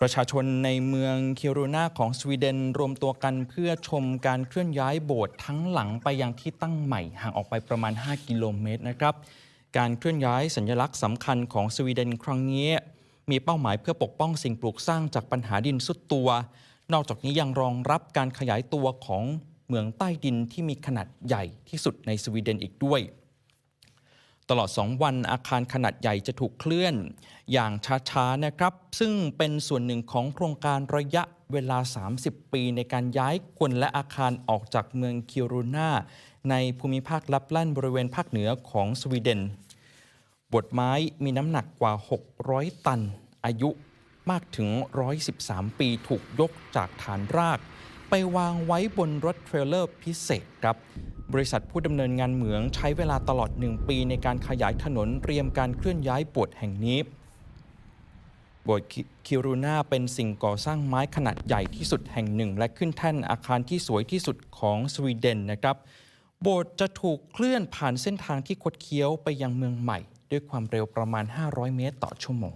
ประชาชนในเมืองคิรูนาของสวีเดนรวมตัวกันเพื่อชมการเคลื่อนย้ายโบสถ์ทั้งหลังไปยังที่ตั้งใหม่ห่างออกไปประมาณ 5 กิโลเมตรนะครับ การเคลื่อนย้ายสัญลักษณ์สำคัญของสวีเดนครั้งนี้ มีเป้าหมายเพื่อปกป้องสิ่งปลูกสร้างจากปัญหาดินสุดตัว นอกจากนี้ยังรองรับการขยายตัวของเมืองใต้ดินที่มีขนาดใหญ่ที่สุดในสวีเดนอีกด้วย ตลอด 2 วันอาคารขนาดใหญ่จะถูกเคลื่อนอย่างช้าๆนะครับ ซึ่งเป็นส่วนหนึ่งของโครงการระยะเวลา 30 ปีในการย้ายคนและอาคารออกจากเมืองคิรูนาในภูมิภาคลับแลนบริเวณภาคเหนือของสวีเดน บทไม้มีน้ำหนักกว่า 600 ตัน อายุมากถึง 113 ปีถูกยกจากฐานราก ไปวางไว้บนรถเทรลเลอร์พิเศษครับ บริษัทผู้ดำเนินงานเหมืองใช้เวลาตลอด 1 ปีในการขยายถนนเตรียมการเคลื่อนย้ายโบสถ์แห่งนี้โบสถ์คิรูนาเป็นสิ่งก่อสร้างไม้ขนาดใหญ่ที่สุดแห่งหนึ่ง และขึ้นแท่นอาคารที่สวยที่สุดของสวีเดนนะครับโบสถ์จะถูกเคลื่อนผ่านเส้นทางที่คดเคี้ยวไปยังเมืองใหม่ ด้วยความเร็วประมาณ 500 เมตรต่อชั่วโมง